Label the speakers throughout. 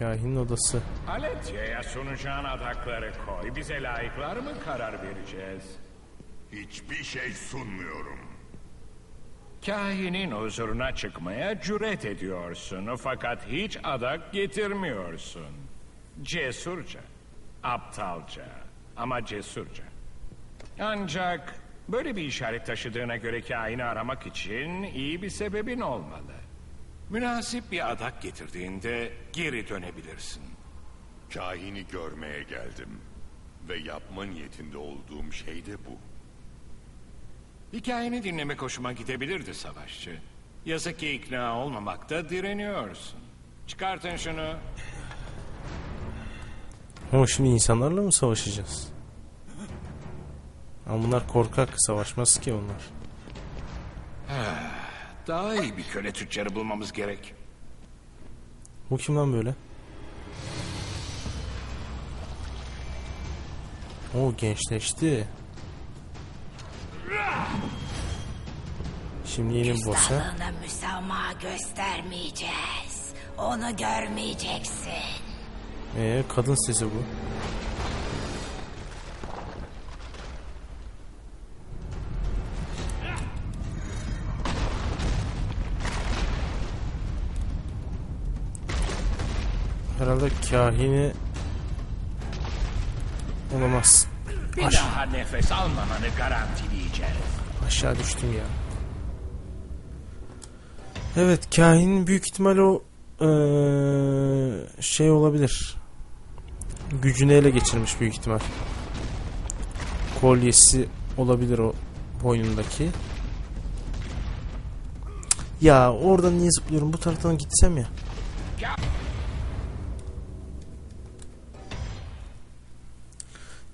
Speaker 1: Kahinin odası.
Speaker 2: Aletya'ya sunacağın adakları koy. Bize layıklar mı karar vereceğiz?
Speaker 3: Hiçbir şey sunmuyorum.
Speaker 2: Kahinin huzuruna çıkmaya cüret ediyorsun fakat hiç adak getirmiyorsun. Cesurca, aptalca ama cesurca. Ancak böyle bir işaret taşıdığına göre kahini aramak için iyi bir sebebin olmalı. Münasip bir adak getirdiğinde geri dönebilirsin.
Speaker 3: Kahini görmeye geldim. Ve yapma niyetinde olduğum şey de bu.
Speaker 2: Hikayeni dinlemek hoşuma gidebilirdi savaşçı. Yazık ki ikna olmamakta direniyorsun. Çıkartın şunu.
Speaker 1: Ama şimdi insanlarla mı savaşacağız? Ama bunlar korkak savaşmaz ki onlar.
Speaker 2: Daha iyi bir köle tüccarı bulmamız gerek.
Speaker 1: Bu kim lan böyle? O gençleşti. Şimdi yeni bir boss ha?
Speaker 4: Küstahlığına müsamaha göstermeyeceğiz. Onu görmeyeceksin.
Speaker 1: Ee, kadın sesi bu. Herhalde kahini olamaz.
Speaker 2: Bir daha nefes almamanı garantileyeceğiz.
Speaker 1: Aşağı düştüm ya. Evet kahin büyük ihtimal o eee, şey olabilir. Gücünü ele geçirmiş büyük ihtimal. Kolyesi olabilir o boynundaki. Ya oradan niye zıplıyorum? Bu taraftan gitsem ya.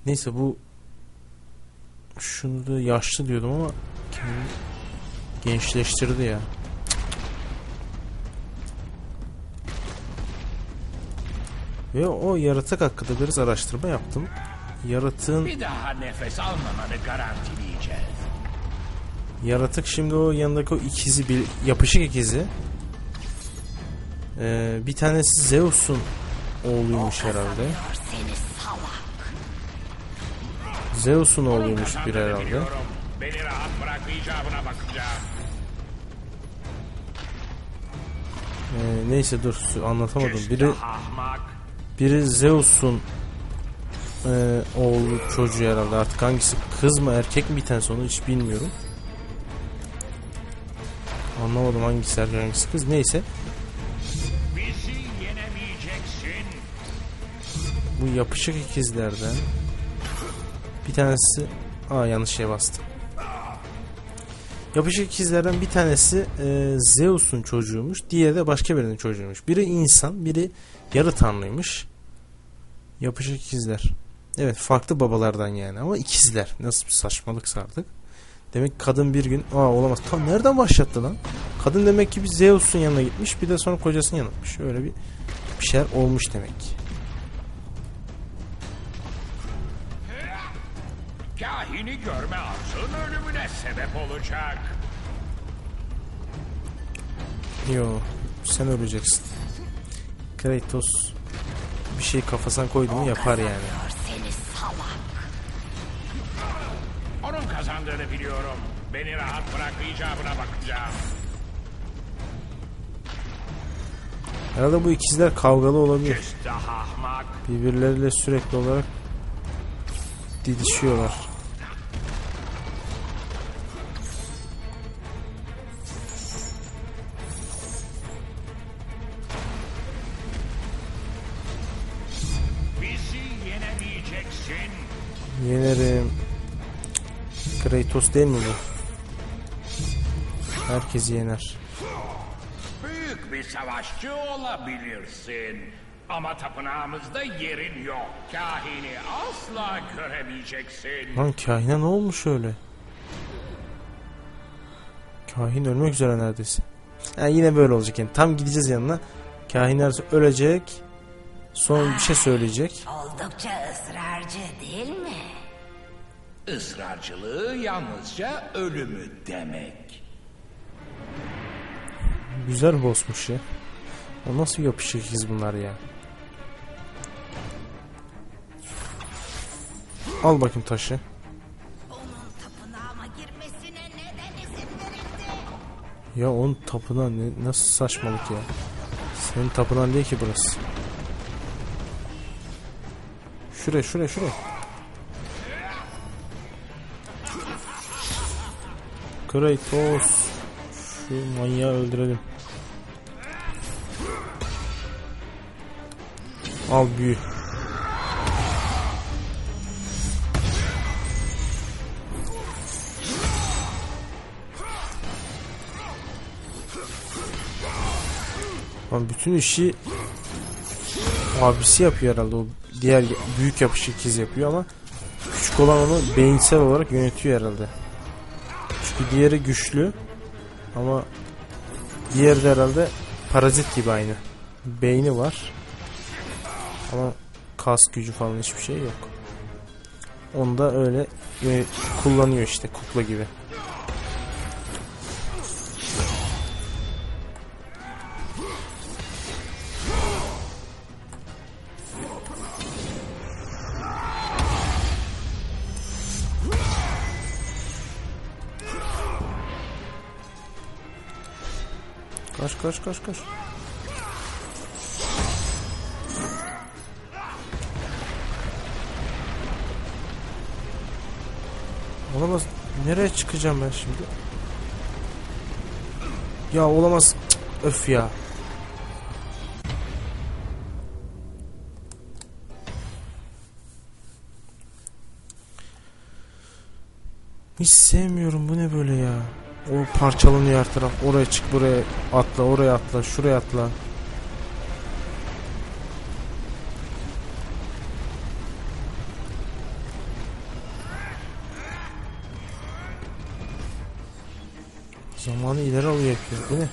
Speaker 1: Neyse bu şunu da yaşlı diyordum ama kendini gençleştirdi ya. Ve o yaratık hakkında biraz araştırma yaptım. Yaratığın
Speaker 2: Bir daha nefes almamanı garantileyeceğiz.
Speaker 1: yaratık şimdi o yanındaki o ikizi bir yapışık ikizi. Ee, bir tanesi Zeus'un oğluymuş herhalde. Zeus'un oğluymuş bir herhalde.
Speaker 2: Beni rahat bırak icabına bakacağım.
Speaker 1: Ee, neyse dur anlatamadım. Biri. Biri Zeus'un e, oğlu çocuğu herhalde artık hangisi kız mı erkek mi bir tanesi onu hiç bilmiyorum. Anlamadım hangisi erkek hangisi kız neyse bu yapışık ikizlerden bir tanesi aa yanlış şeye bastım. Yapışık ikizlerden bir tanesi e, Zeus'un çocuğuymuş diğeri de başka birinin çocuğuymuş. Biri insan biri yarı tanrıymış. Yapışık ikizler. Evet farklı babalardan yani ama ikizler. Nasıl bir saçmalıksa artık. Demek kadın bir gün aa olamaz. Tam nereden başlattı lan? Kadın demek ki bir Zeus'un yanına gitmiş bir de sonra kocasının yanına gitmiş. Öyle bir bir şeyler olmuş demek ki.
Speaker 2: Kahini görme arzun ölümüne sebep olacak.
Speaker 1: Yo sen öleceksin. Kratos bir şey kafasına koydu mu yapar yani.
Speaker 4: Seni salak.
Speaker 2: Onun kazandığını biliyorum. Beni rahat bırak icabına bakacağım.
Speaker 1: Herhalde bu ikizler kavgalı olabilir. Birbirleriyle sürekli olarak didişiyorlar. Kratos değil mi bu? Herkesi yener.
Speaker 2: Büyük bir savaşçı olabilirsin. Ama tapınağımızda yerin yok. Kahini asla göremeyeceksin.
Speaker 1: Lan kahine ne olmuş öyle? Kahin ölmek üzere neredeyse. Ha, yine böyle olacak yani. Tam gideceğiz yanına. Kahin ölecek. Son bir şey söyleyecek.
Speaker 4: Oldukça mi?
Speaker 2: Israrcılığı yalnızca ölümü demek.
Speaker 1: Güzel bossmuş ya. O nasıl yapışıkız bunlar ya? Al bakayım taşı. Ya on tapınağı ne, nasıl saçmalık ya? Senin tapınağın değil ki burası. Şuraya şuraya şuraya. Kratos. Şu manyağı öldürelim. Al büyü. Lan bütün işi abisi yapıyor herhalde o diğer büyük yapışı ikiz yapıyor ama küçük olan onu beyinsel olarak yönetiyor herhalde. Çünkü diğeri güçlü ama diğeri de herhalde parazit gibi aynı. Beyni var ama kas gücü falan hiçbir şey yok. Onu da öyle yöne- kullanıyor işte kukla gibi. Kaç kaç kaç kaç. Olamaz. Nereye çıkacağım ben şimdi? Ya olamaz. Cık, öf ya. Hiç sevmiyorum bu ne böyle ya. O parçalanıyor her taraf. Oraya çık buraya atla oraya atla şuraya atla. Zamanı ileri alıyor yapıyor. Bu ne?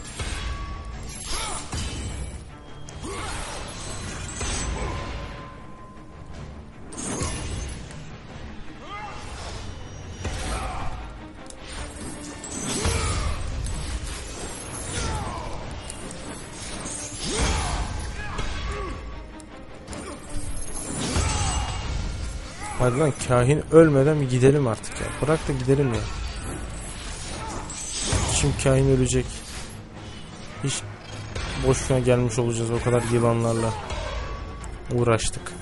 Speaker 1: Hadi lan kahin ölmeden bir gidelim artık ya. Bırak da gidelim ya. Şimdi kahin ölecek. Hiç boşuna gelmiş olacağız o kadar yılanlarla uğraştık.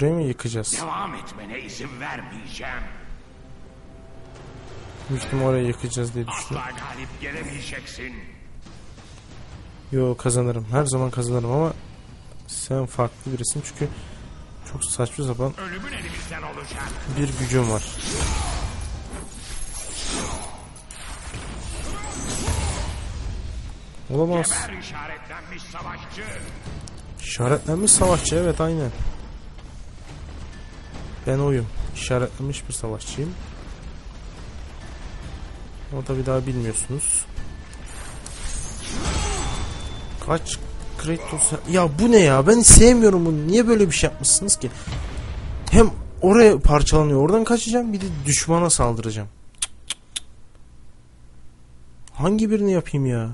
Speaker 1: Burayı mı yıkacağız?
Speaker 2: Devam etmene izin vermeyeceğim.
Speaker 1: Büyük orayı yıkacağız diye düşünüyorum.
Speaker 2: Asla galip gelemeyeceksin.
Speaker 1: Yo kazanırım. Her zaman kazanırım ama sen farklı birisin çünkü çok saçma sapan
Speaker 2: Ölümün elimizden olacak.
Speaker 1: bir gücüm var. Olamaz.
Speaker 2: İşaretlenmiş savaşçı.
Speaker 1: İşaretlenmiş savaşçı evet aynen. Ben oyum. İşaretlenmiş bir savaşçıyım. O da bir daha bilmiyorsunuz. Kaç Kratos ya bu ne ya? Ben sevmiyorum bunu. Niye böyle bir şey yapmışsınız ki? Hem oraya parçalanıyor oradan kaçacağım. Bir de düşmana saldıracağım. Hangi birini yapayım ya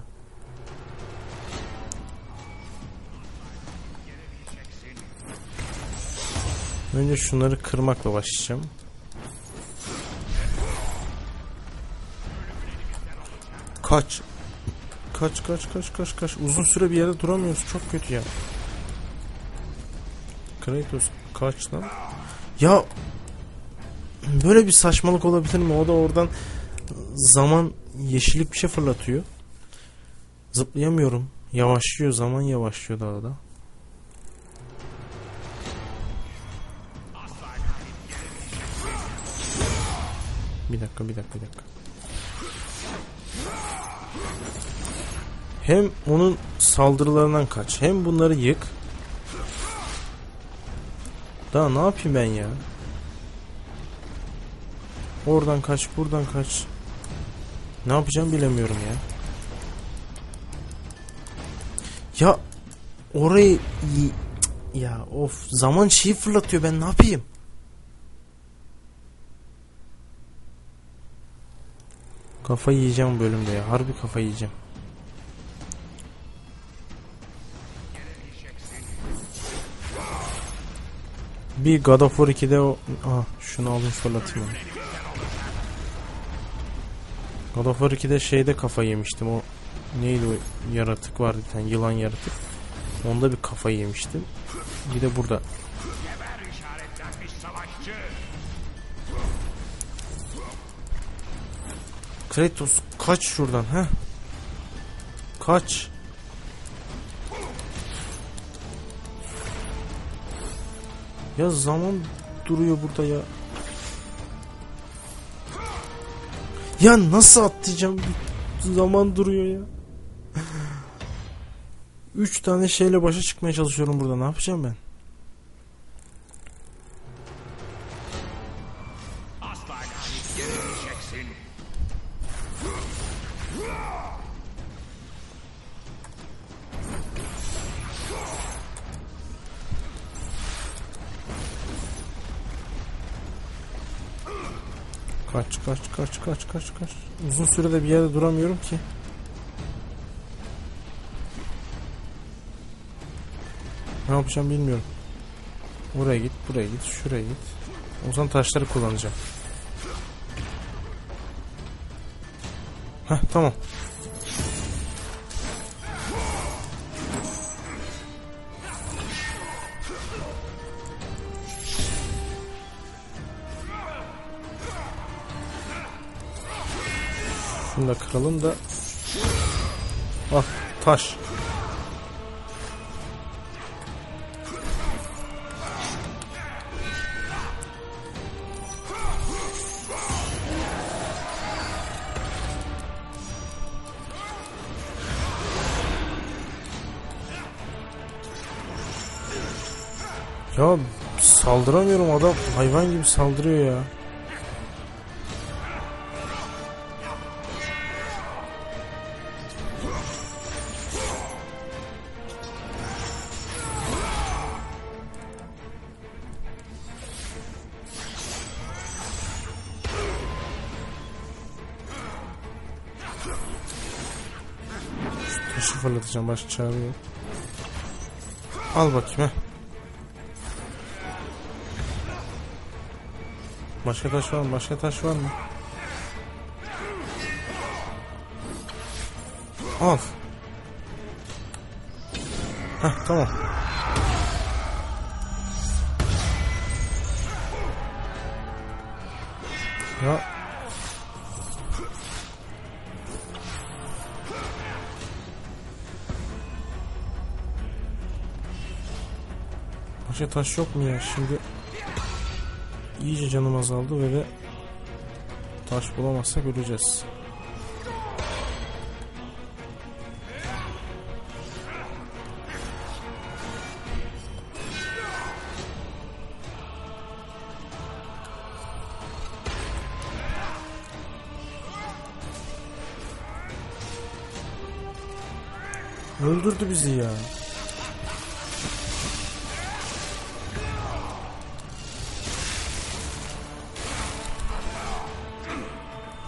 Speaker 1: Önce şunları kırmakla başlayacağım. Kaç. Kaç kaç kaç kaç kaç. Uzun süre bir yerde duramıyoruz. Çok kötü ya. Kratos kaç lan. Ya böyle bir saçmalık olabilir mi? O da oradan zaman yeşillik bir şey fırlatıyor. Zıplayamıyorum. Yavaşlıyor zaman yavaşlıyor daha da. Bir dakika bir dakika bir dakika. Hem onun saldırılarından kaç hem bunları yık. Daha ne yapayım ben ya? Oradan kaç buradan kaç. Ne yapacağım bilemiyorum ya. Ya orayı ya of zaman şeyi fırlatıyor ben ne yapayım? Kafayı yiyeceğim bölümde ya. Harbi kafayı yiyeceğim. Bir God of War 2'de o... Aha şunu alayım fırlatayım onu. God of War 2'de şeyde kafa yemiştim o neydi o yaratık vardı bir tane yılan yaratık. Onda bir kafa yemiştim. Bir de burada. Kratos kaç şuradan ha? Kaç. Ya zaman duruyor burada ya. Ya nasıl atlayacağım? Zaman duruyor ya. Üç tane şeyle başa çıkmaya çalışıyorum burada. Ne yapacağım ben? Kaç kaç kaç kaç kaç. Uzun sürede bir yerde duramıyorum ki. Ne yapacağım bilmiyorum. Buraya git, buraya git, şuraya git. O zaman taşları kullanacağım. Heh tamam. Şunu da kıralım da. Ah taş. Ya saldıramıyorum adam hayvan gibi saldırıyor ya. Fırlatacağım başka çare yok. Al bakayım he. Başka taş var mı? Başka taş var mı? Al. Heh tamam. Ya Başka taş yok mu ya? Şimdi iyice canım azaldı ve taş bulamazsak öleceğiz. Öldürdü bizi ya.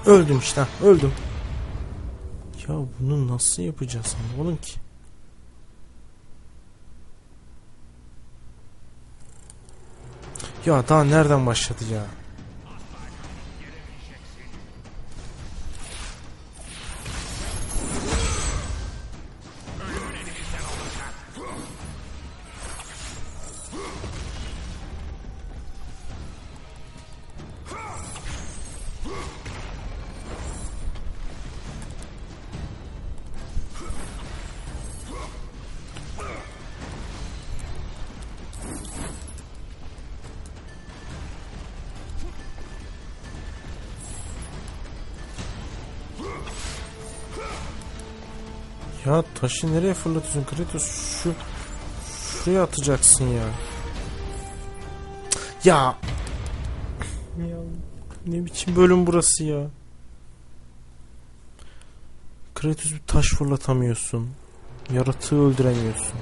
Speaker 1: Öldüm işte. Öldüm. Ya bunu nasıl yapacağız anlamadım ki. Ya daha nereden başladı ya? Ya taşı nereye fırlatıyorsun Kratos? Şu şuraya atacaksın ya. Ya. Ya ne biçim bölüm burası ya? Kratos bir taş fırlatamıyorsun. Yaratığı öldüremiyorsun.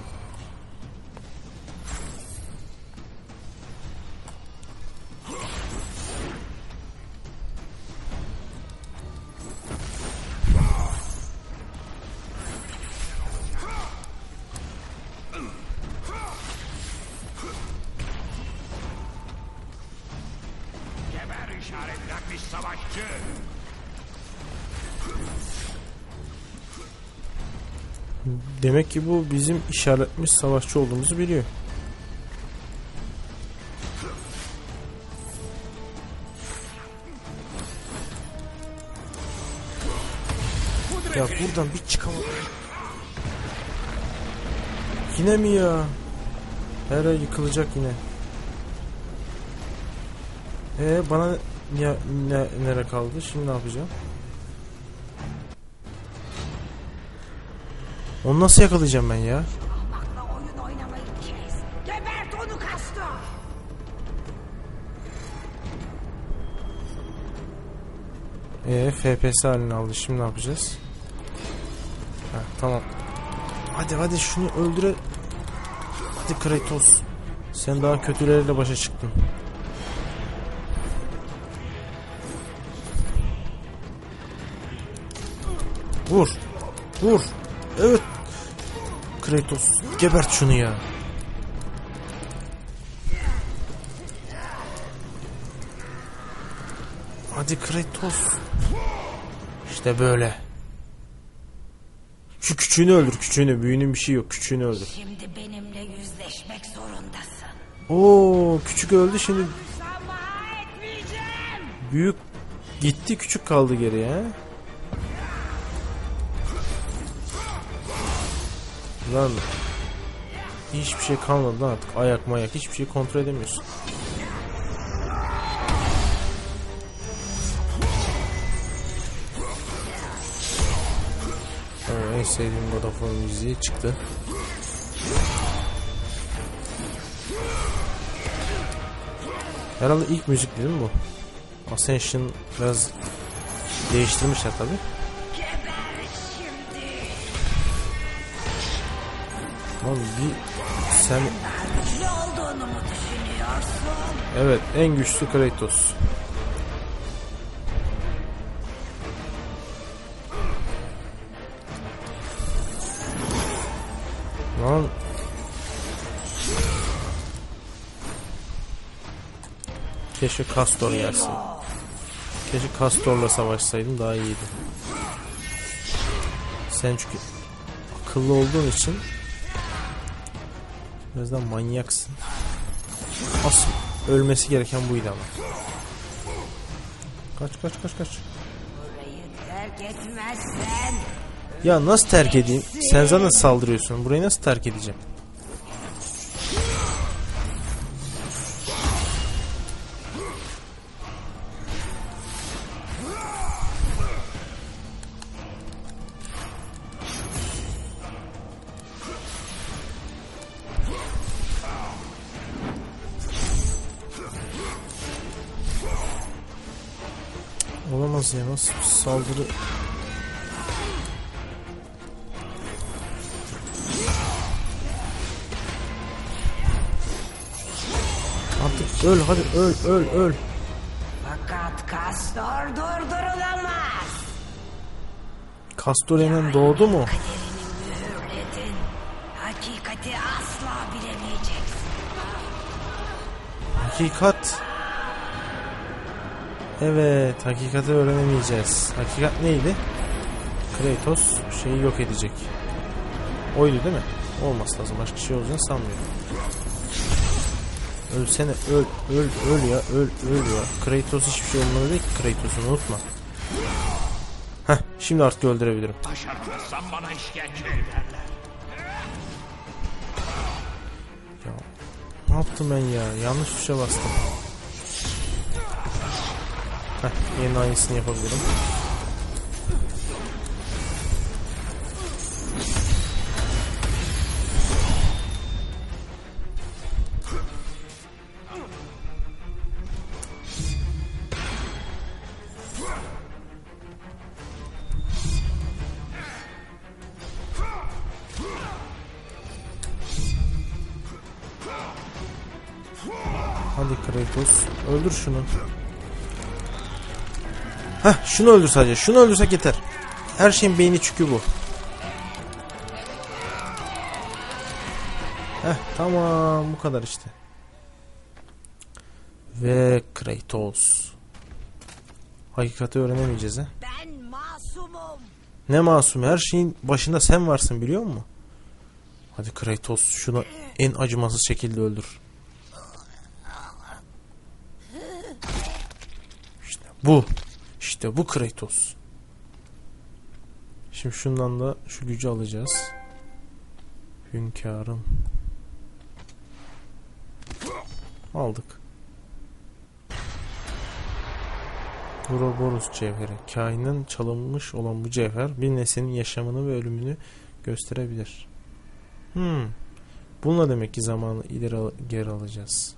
Speaker 1: Ki bu bizim işaretmiş savaşçı olduğumuzu biliyor. Ya buradan bir çıkamadım. Yine mi ya? Her ay yıkılacak yine. Ee bana ya ne nere kaldı? Şimdi ne yapacağım? Onu nasıl yakalayacağım ben ya? Ee, FPS halini aldı. Şimdi ne yapacağız? Ha, tamam. Hadi hadi şunu öldüre. Hadi Kratos. Sen daha kötülerle başa çıktın. Vur. Vur. Evet. Kratos. Gebert şunu ya. Hadi Kratos. İşte böyle. Şu küçüğünü öldür küçüğünü. Büyüğünün bir şey yok. Küçüğünü öldür.
Speaker 4: Şimdi benimle yüzleşmek zorundasın.
Speaker 1: Oo küçük öldü şimdi büyük gitti küçük kaldı geriye. Lan hiçbir şey kalmadı lan artık ayak mayak hiçbir şey kontrol edemiyorsun. Oo, en sevdiğim War müziği çıktı. Herhalde ilk müzik değil mi bu? Ascension biraz değiştirmişler tabi. Lan bir sen
Speaker 4: Güçlü olduğunu mu düşünüyorsun?
Speaker 1: evet en güçlü Kratos. Lan Keşke Castor gelsin. Keşke Castor'la savaşsaydım daha iyiydi. Sen çünkü akıllı olduğun için birazdan manyaksın. Asıl ölmesi gereken buydu ama. Kaç kaç kaç kaç. Ya nasıl terk edeyim? Sen zaten saldırıyorsun. Burayı nasıl terk edeceğim? Olamaz ya nasıl bir saldırı Artık öl hadi öl öl öl.
Speaker 4: fakat Kastor durdurulamaz.
Speaker 1: Kastor hemen doğdu mu?
Speaker 4: Hakikati asla bilemeyeceksin.
Speaker 1: Hakikat. Evet hakikati öğrenemeyeceğiz. Hakikat neydi? Kratos şeyi yok edecek. Oydu değil mi? Olmaz lazım. Başka şey olacağını sanmıyorum. Ölsene öl öl öl ya öl öl ya. Kratos hiçbir şey olmadı değil ki Kratos'u unutma. Heh şimdi artık öldürebilirim.
Speaker 2: Bana işkence ederler.
Speaker 1: Ya, ne yaptım ben ya? Yanlış tuşa bastım. Heh, yeni aynısını yapabilirim. Hadi Kratos öldür şunu. Heh şunu öldür sadece. Şunu öldürsek yeter. Her şeyin beyni çünkü bu. Heh tamam bu kadar işte. Ve Kratos. Hakikati öğrenemeyeceğiz ha.
Speaker 4: Ben masumum.
Speaker 1: Ne masum her şeyin başında sen varsın biliyor musun? Hadi Kratos şunu en acımasız şekilde öldür. İşte bu. İşte bu Kratos. Şimdi şundan da şu gücü alacağız. Hünkârım. Aldık. Ouroboros cevheri. Kainin çalınmış olan bu cevher bir neslin yaşamını ve ölümünü gösterebilir. Hmm. Bununla demek ki zamanı ileri al- geri alacağız.